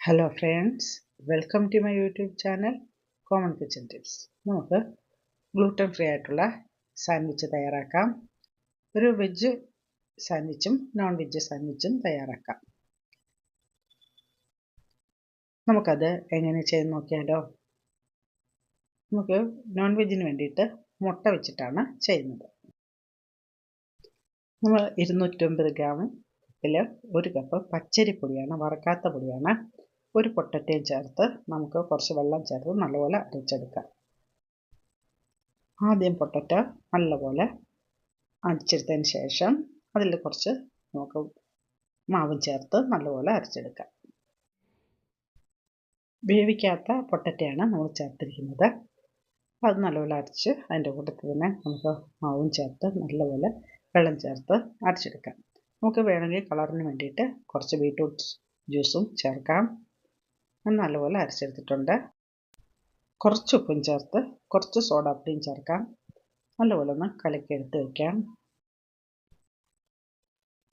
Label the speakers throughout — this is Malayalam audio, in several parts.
Speaker 1: Hello friends welcome to my YouTube channel common kitchen tips നമുക്ക് ഗ്ലൂട്ടൻ ഫ്രീ ആയിട്ടുള്ള സാൻഡ്വിച്ച് തയ്യാറാക്കാം. ഒരു വെജ് സാൻഡ്വിച്ചും നോൺ വെജ് സാൻഡ്വിച്ചും തയ്യാറാക്കാം. നമുക്കത് എങ്ങനെ ചെയ്ത് നോക്കിയാലോ? നമുക്ക് നോൺ വെജിന് വേണ്ടിയിട്ട് മുട്ട വെച്ചിട്ടാണ് ചെയ്യുന്നത്. നമ്മൾ ഇരുന്നൂറ്റമ്പത് ഗ്രാം ഇതിൽ ഒരു കപ്പ് പച്ചരിപ്പൊടിയാണ് വറക്കാത്ത പൊടിയാണ് ഒരു പൊട്ടറ്റയും ചേർത്ത് നമുക്ക് കുറച്ച് വെള്ളം ചേർത്ത് നല്ലപോലെ അരച്ചെടുക്കാം. ആദ്യം പൊട്ടറ്റ നല്ലപോലെ അടിച്ചെടുത്തതിന് ശേഷം അതിൽ കുറച്ച് നമുക്ക് മാവും ചേർത്ത് നല്ലപോലെ അരച്ചെടുക്കാം. വേവിക്കാത്ത പൊട്ടറ്റയാണ് നമ്മൾ ചേർത്തിരിക്കുന്നത്. അത് നല്ലപോലെ അരച്ച് അതിന്റെ കൂട്ടത്തിൽ തന്നെ നമുക്ക് മാവും ചേർത്ത് നല്ലപോലെ വെള്ളം ചേർത്ത് അരച്ചെടുക്കാം. നമുക്ക് വേണമെങ്കിൽ കളറിന് വേണ്ടിയിട്ട് കുറച്ച് ബീട്രൂട്ട് ജ്യൂസും ചേർക്കാം. നല്ലപോലെ അരച്ചെടുത്തിട്ടുണ്ട്. കുറച്ച് ഉപ്പും ചേർത്ത് കുറച്ച് സോഡാപ്പൊടിയും ചേർക്കാം. നല്ലപോലെ ഒന്ന് കലക്കിയെടുത്ത് വയ്ക്കാം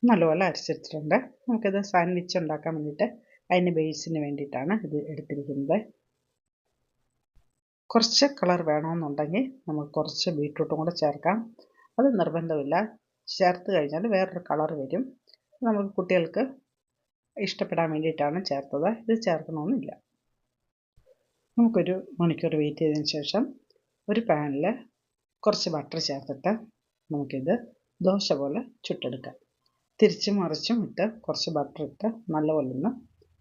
Speaker 1: നല്ലപോലെ അരച്ചെടുത്തിട്ടുണ്ട്. നമുക്കിത് സാൻഡ്വിച്ച് ഉണ്ടാക്കാൻ വേണ്ടിയിട്ട് അതിന്റെ ബേസിന് വേണ്ടിയിട്ടാണ് ഇത് എടുത്തിരിക്കുന്നത്. കുറച്ച് കളർ വേണമെന്നുണ്ടെങ്കിൽ നമുക്ക് കുറച്ച് ബീട്രൂട്ടും കൂടെ ചേർക്കാം. അത് നിർബന്ധമില്ല. ചേർത്ത് കഴിഞ്ഞാൽ വേറൊരു കളർ വരും. നമുക്ക് കുട്ടികൾക്ക് ഇഷ്ടപ്പെടാൻ വേണ്ടിയിട്ടാണ് ചേർത്തത്. ഇത് ചേർക്കണമെന്നില്ല. നമുക്കൊരു മണിക്കൂർ വെയിറ്റ് ചെയ്തതിന് ശേഷം ഒരു പാനിൽ കുറച്ച് ബട്ടർ ചേർത്തിട്ട് നമുക്കിത് ദോശ പോലെ ചുട്ടെടുക്കാം. തിരിച്ചും മറിച്ചും ഇട്ട് കുറച്ച് ബട്ടർ ഇട്ട് നല്ലപോലെ ഒന്ന്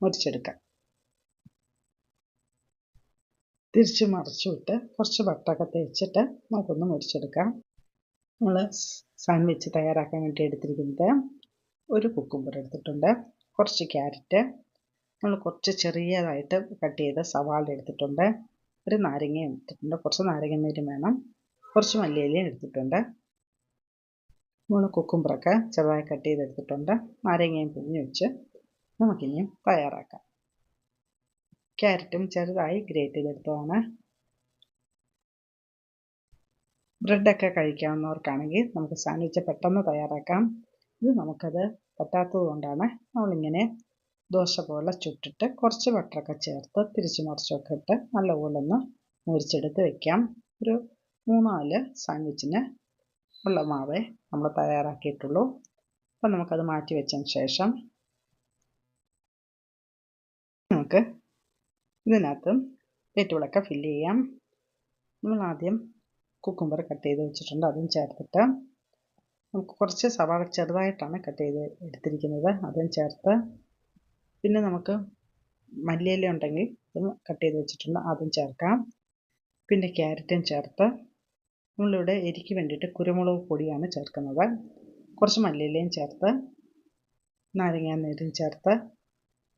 Speaker 1: മുരിച്ചെടുക്കാം. തിരിച്ചും മറിച്ചും ഇട്ട് കുറച്ച് ബട്ടറൊക്കെ തേച്ചിട്ട് നമുക്കൊന്ന് മുരിച്ചെടുക്കാം. നമ്മൾ സാൻഡ്വിച്ച് തയ്യാറാക്കാൻ വേണ്ടി എടുത്തിരിക്കുന്നത് ഒരു കുക്കുംബർ എടുത്തിട്ടുണ്ട്. കുറച്ച് ക്യാരറ്റ് നമ്മൾ കുറച്ച് ചെറിയതായിട്ട് കട്ട് ചെയ്ത സവാള എടുത്തിട്ടുണ്ട്. ഒരു നാരങ്ങ എടുത്തിട്ടുണ്ട്. കുറച്ച് നാരങ്ങ നീര് വേണം. കുറച്ച് മല്ലിയിലയും എടുത്തിട്ടുണ്ട്. നമ്മൾ കുക്കുംബറൊക്കെ ചെറുതായി കട്ട് ചെയ്തെടുത്തിട്ടുണ്ട് നാരങ്ങയും പിഴിഞ്ഞ് വെച്ച് നമുക്കിനിയും തയ്യാറാക്കാം. ക്യാരറ്റും ചെറുതായി ഗ്രേറ്റ് ചെയ്തെടുത്തതാണ് ബ്രെഡൊക്കെ കഴിക്കാവുന്നവർക്കാണെങ്കിൽ നമുക്ക് സാൻഡ്വിച്ച് പെട്ടെന്ന് തയ്യാറാക്കാം. ഇത് നമുക്കത് പറ്റാത്തത് കൊണ്ടാണ് നമ്മളിങ്ങനെ ദോശ പോലെ ചുട്ടിട്ട് കുറച്ച് ബട്ടറൊക്കെ ചേർത്ത് തിരിച്ചു മറിച്ചൊക്കെ ഇട്ട് നല്ലപോലെ ഒന്ന് മുരിച്ചെടുത്ത് വെക്കാം. ഒരു മൂന്നാൽ സാൻഡ്വിച്ചിന് ഉള്ള മാവേ നമ്മൾ തയ്യാറാക്കിയിട്ടുള്ളൂ. അപ്പം നമുക്കത് മാറ്റി വെച്ചതിന് ശേഷം നമുക്ക് ഇതിനകത്ത് ഏറ്റുകളൊക്കെ ഫില്ല് ചെയ്യാം. നമ്മൾ ആദ്യം കുക്കുംബർ കട്ട് ചെയ്ത് വെച്ചിട്ടുണ്ട്. അതും ചേർത്തിട്ട് നമുക്ക് കുറച്ച് സവാള ചെറുതായിട്ടാണ് കട്ട് ചെയ്ത് എടുത്തിരിക്കുന്നത്. അതും ചേർത്ത് പിന്നെ നമുക്ക് മല്ലിയില ഉണ്ടെങ്കിൽ അതും കട്ട് ചെയ്ത് വെച്ചിട്ടുണ്ട്. അതും ചേർക്കാം. പിന്നെ ക്യാരറ്റും ചേർത്ത് നമ്മളിവിടെ എരിക്ക് വേണ്ടിയിട്ട് കുരുമുളക് പൊടിയാണ് ചേർക്കുന്നത്. കുറച്ച് മല്ലിയിലയും ചേർത്ത് നാരങ്ങാ നീരും ചേർത്ത്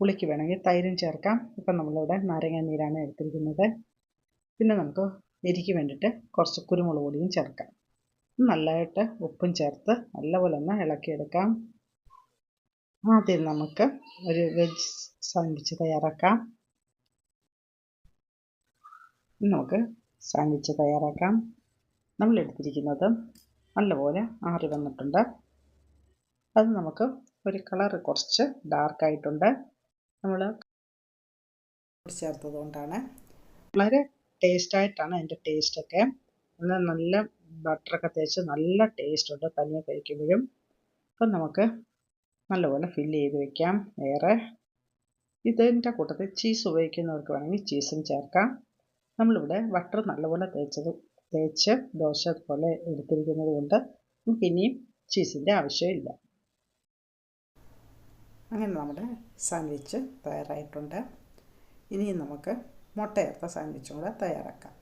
Speaker 1: പുളിക്ക് വേണമെങ്കിൽ തൈരും ചേർക്കാം. ഇപ്പം നമ്മളിവിടെ നാരങ്ങാ നീരാണ് എടുത്തിരിക്കുന്നത്. പിന്നെ നമുക്ക് എരിക്ക് വേണ്ടിയിട്ട് കുറച്ച് കുരുമുളക് പൊടിയും ചേർക്കാം. നല്ലതായിട്ട് ഉപ്പും ചേർത്ത് നല്ലപോലെ ഒന്ന് ഇളക്കിയെടുക്കാം. ആദ്യം നമുക്ക് ഒരു വെജ് സാൻഡ്വിച്ച് തയ്യാറാക്കാം. നമുക്ക് സാൻഡ്വിച്ച് തയ്യാറാക്കാം. നമ്മൾ എടുത്തിരിക്കുന്നത് നല്ലപോലെ ആറി വന്നിട്ടുണ്ട്. അത് നമുക്ക് ഒരു കളർ കുറച്ച് ഡാർക്കായിട്ടുണ്ട് നമ്മൾ ചേർത്തത് കൊണ്ടാണ്. വളരെ ടേസ്റ്റായിട്ടാണ് അതിന്റെ ടേസ്റ്റൊക്കെ നല്ല ബട്ടറൊക്കെ തേച്ച് നല്ല ടേസ്റ്റ് ഉണ്ട്. തനിയെ കഴിക്കുമ്പോഴും. അപ്പം നമുക്ക് നല്ലപോലെ ഫില്ല് ചെയ്ത് വെക്കാം. വേറെ ഇതിന്റെ കൂട്ടത്തിൽ ചീസ് ഉപയോഗിക്കുന്നവർക്ക് വേണമെങ്കിൽ ചീസും ചേർക്കാം. നമ്മളിവിടെ ബട്ടർ നല്ലപോലെ തേച്ചത് തേച്ച് ദോശ പോലെ എടുത്തിരിക്കുന്നത് കൊണ്ട് നമുക്ക് ചീസിന്റെ ആവശ്യമില്ല. അങ്ങനെ നമ്മുടെ സാൻഡ്വിച്ച് തയ്യാറായിട്ടുണ്ട്. ഇനിയും നമുക്ക് മുട്ടയർത്ത സാൻഡ്വിച്ചും കൂടെ തയ്യാറാക്കാം.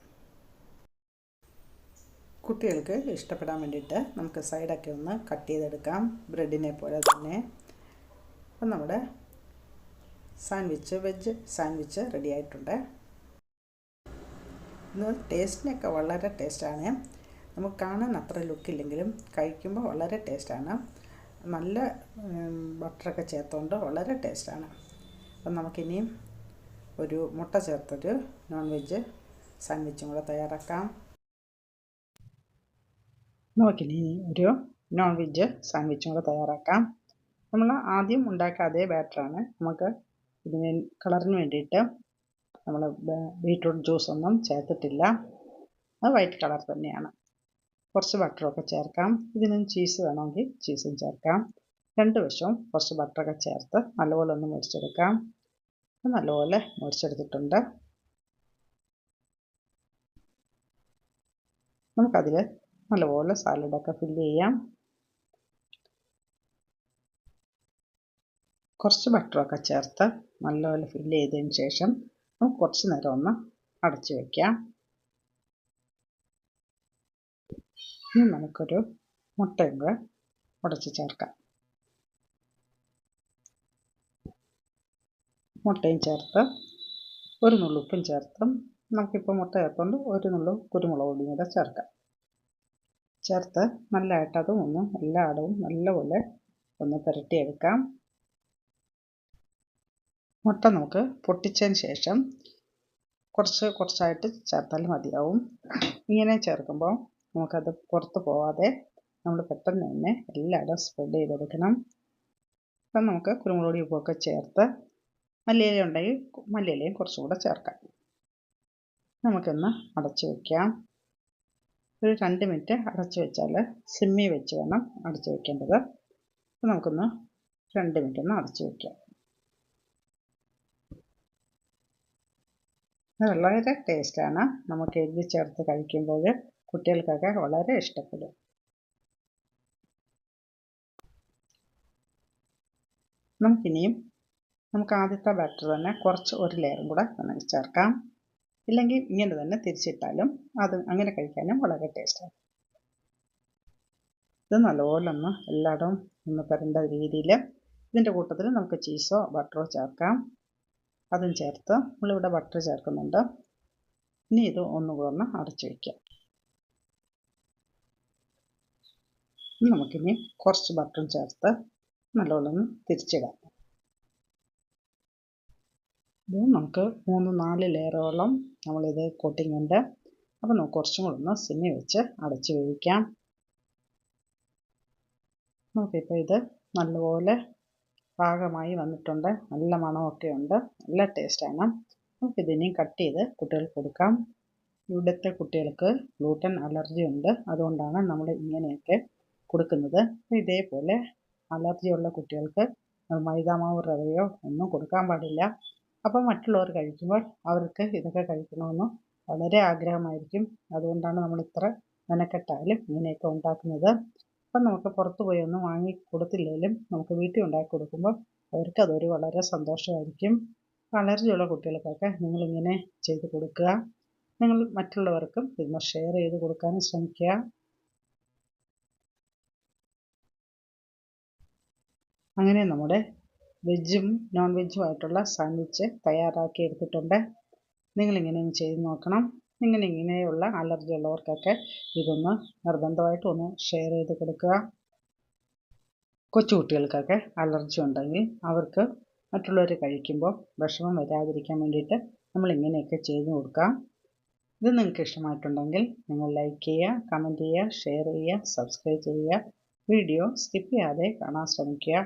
Speaker 1: കുട്ടികൾക്ക് ഇഷ്ടപ്പെടാൻ വേണ്ടിയിട്ട് നമുക്ക് സൈഡൊക്കെ ഒന്ന് കട്ട് ചെയ്തെടുക്കാം. ബ്രെഡിനെ പോലെ തന്നെ. അപ്പം നമ്മുടെ സാൻഡ്വിച്ച് വെജ് സാൻഡ്വിച്ച് റെഡി ആയിട്ടുണ്ട്. ഇത് ടേസ്റ്റിനൊക്കെ വളരെ ടേസ്റ്റാണ് നമുക്ക് കാണാൻ അത്ര ലുക്കില്ലെങ്കിലും കഴിക്കുമ്പോൾ വളരെ ടേസ്റ്റാണ് നല്ല ബട്ടറൊക്കെ ചേർത്തുകൊണ്ട് വളരെ ടേസ്റ്റാണ് അപ്പം നമുക്കിനിയും ഒരു മുട്ട ചേർത്തൊരു നോൺ വെജ് സാൻഡ്വിച്ചും കൂടെ തയ്യാറാക്കാം. നമുക്കിനി ഒരു നോൺ വെജ് സാൻഡ്വിച്ചും കൂടെ തയ്യാറാക്കാം. നമ്മൾ ആദ്യം ഉണ്ടാക്കിയ അതേ ബാറ്ററാണ് നമുക്ക് ഇതിന് കളറിന് വേണ്ടിയിട്ട് നമ്മൾ ബീട്രൂട്ട് ജ്യൂസ് ഒന്നും ചേർത്തിട്ടില്ല. അത് വൈറ്റ് കളർ തന്നെയാണ്. കുറച്ച് ബട്ടറൊക്കെ ചേർക്കാം. ഇതിന് ചീസ് വേണമെങ്കിൽ ചീസും ചേർക്കാം. രണ്ട് വശവും കുറച്ച് ബട്ടറൊക്കെ ചേർത്ത് നല്ലപോലെ ഒന്ന് മുറിച്ചെടുക്കാം. നല്ലപോലെ മുറിച്ചെടുത്തിട്ടുണ്ട്. നമുക്കതിൽ നല്ലപോലെ സാലഡൊക്കെ ഫില്ല് ചെയ്യാം. കുറച്ച് ബട്ടറൊക്കെ ചേർത്ത് നല്ലപോലെ ഫില്ല് ചെയ്തതിന് ശേഷം നമുക്ക് കുറച്ച് നേരം ഒന്ന് അടച്ചു വയ്ക്കാം ഇനി നമുക്കൊരു മുട്ടയും കൂടെ ഉടച്ച് ചേർക്കാം. മുട്ടയും ചേർത്ത് ഒരു നുള്ളുപ്പും ചേർത്ത് നമുക്കിപ്പോൾ മുട്ട ചേർത്തുകൊണ്ട് ഒരു നുള്ളു കുരുമുളക് പൊടിയും കൂടെ ചേർക്കാം. ചേർത്ത് നല്ലതായിട്ട് അതും ഒന്ന് എല്ലായിടവും നല്ലപോലെ ഒന്ന് പുരട്ടിയെടുക്കാം. മുട്ട നമുക്ക് പൊട്ടിച്ചതിന് ശേഷം കുറച്ച് കുറച്ചായിട്ട് ചേർത്താൽ മതിയാവും. ഇങ്ങനെ ചേർക്കുമ്പോൾ നമുക്കത് പുറത്ത് പോവാതെ നമ്മൾ പെട്ടെന്ന് തന്നെ എല്ലായിടവും സ്പ്രെഡ് ചെയ്തെടുക്കണം. അപ്പം നമുക്ക് കുരുമുളക് ഉപ്പൊക്കെ ചേർത്ത് മല്ലിയില ഉണ്ടെങ്കിൽ മല്ലിയിലയും കുറച്ചും കൂടെ ചേർക്കാം. നമുക്കൊന്ന് അടച്ചു വയ്ക്കാം ഒരു രണ്ട് മിനിറ്റ് അടച്ചു വെച്ചാൽ സിമ്മി വെച്ച് വേണം അടച്ചു വെക്കേണ്ടത്. അപ്പോൾ നമുക്കൊന്ന് രണ്ട് മിനിറ്റ് ഒന്ന് അടച്ചു വയ്ക്കാം വളരെ ടേസ്റ്റാണ് നമുക്ക് എഴുതി ചേർത്ത് കഴിക്കുമ്പോൾ കുട്ടികൾക്കൊക്കെ വളരെ ഇഷ്ടപ്പെടും. നമുക്കിനിയും നമുക്ക് ആദ്യത്തെ ബാറ്റർ തന്നെ കുറച്ച് ഒരു ലെയറും കൂടെ ചേർക്കാം. ഇല്ലെങ്കിൽ ഇങ്ങനെ തന്നെ തിരിച്ചിട്ടാലും അത് അങ്ങനെ കഴിക്കാനും വളരെ ടേസ്റ്റാണ് ഇത് നല്ലപോലെ ഒന്ന് എല്ലായിടവും ഒന്ന് പരണ്ട രീതിയിൽ ഇതിന്റെ കൂട്ടത്തിൽ നമുക്ക് ചീസോ ബട്ടറോ ചേർക്കാം. അതും ചേർത്ത് നമ്മളിവിടെ ബട്ടർ ചേർക്കുന്നുണ്ട്. ഇനി ഇത് ഒന്നുകൂടെ ഒന്ന് അടച്ചു വയ്ക്കാം നമുക്കിനി കുറച്ച് ബട്ടറും ചേർത്ത് നല്ലപോലെ ഒന്ന് തിരിച്ചിടാം. നമുക്ക് മൂന്ന് നാല് ലെയറോളം നമ്മളിത് കോട്ടിംഗ് ഉണ്ട്. അപ്പോൾ നമുക്ക് കുറച്ചും കൂടെ ഒന്ന് സിമ്മി വെച്ച് അടച്ച് വേവിക്കാം. നമുക്കിപ്പോൾ ഇത് നല്ലപോലെ പാകമായി വന്നിട്ടുണ്ട്. നല്ല മണമൊക്കെ ഉണ്ട്. നല്ല ടേസ്റ്റാണ് നമുക്കിതിനെയും കട്ട് ചെയ്ത് കുട്ടികൾക്ക് കൊടുക്കാം. ഇവിടുത്തെ കുട്ടികൾക്ക് ഗ്ലൂട്ടൻ അലർജി ഉണ്ട്. അതുകൊണ്ടാണ് നമ്മൾ ഇങ്ങനെയൊക്കെ കൊടുക്കുന്നത്. ഇതേപോലെ അലർജിയുള്ള കുട്ടികൾക്ക് മൈദാമാവ് റവയോ ഒന്നും കൊടുക്കാൻ പാടില്ല. അപ്പോൾ മറ്റുള്ളവർ കഴിക്കുമ്പോൾ അവർക്ക് ഇതൊക്കെ കഴിക്കണമെന്ന് വളരെ ആഗ്രഹമായിരിക്കും. അതുകൊണ്ടാണ് നമ്മൾ ഇത്ര മെനക്കെട്ടാലും ഇങ്ങനെയൊക്കെ ഉണ്ടാക്കുന്നത്. അപ്പം നമുക്ക് പുറത്ത് പോയി ഒന്നും വാങ്ങി കൊടുത്തില്ലെങ്കിലും നമുക്ക് വീട്ടിൽ ഉണ്ടാക്കി കൊടുക്കുമ്പോൾ അവർക്ക് അതൊരു വളരെ സന്തോഷമായിരിക്കും. അലർജിയുള്ള കുട്ടികൾക്കൊക്കെ നിങ്ങളിങ്ങനെ ചെയ്ത് കൊടുക്കുക. നിങ്ങൾ മറ്റുള്ളവർക്കും ഇത് ഷെയർ ചെയ്ത് കൊടുക്കാനും ശ്രമിക്കുക. അങ്ങനെ നമ്മുടെ വെജും നോൺ വെജും ആയിട്ടുള്ള സാൻഡ്വിച്ച് തയ്യാറാക്കി എടുത്തിട്ടുണ്ട്. നിങ്ങളിങ്ങനെ ചെയ്ത് നോക്കണം. നിങ്ങൾ ഇങ്ങനെയുള്ള അലർജി ഉള്ളവർക്കൊക്കെ ഇതൊന്ന് നിർബന്ധമായിട്ട് ഒന്ന് ഷെയർ ചെയ്ത് കൊടുക്കുക. കൊച്ചുകുട്ടികൾക്കൊക്കെ അലർജി ഉണ്ടെങ്കിൽ അവർക്ക് മറ്റുള്ളവർ കഴിക്കുമ്പോൾ വിഷമം വരാതിരിക്കാൻ വേണ്ടിയിട്ട് നമ്മൾ ഇങ്ങനെയൊക്കെ ചെയ്ത് കൊടുക്കാം. ഇത് നിങ്ങൾക്ക് ഇഷ്ടമായിട്ടുണ്ടെങ്കിൽ നിങ്ങൾ ലൈക്ക് ചെയ്യുക കമന്റ് ചെയ്യുക ഷെയർ ചെയ്യുക സബ്സ്ക്രൈബ് ചെയ്യുക. വീഡിയോ സ്കിപ്പ് ചെയ്യാതെ കാണാൻ ശ്രമിക്കുക.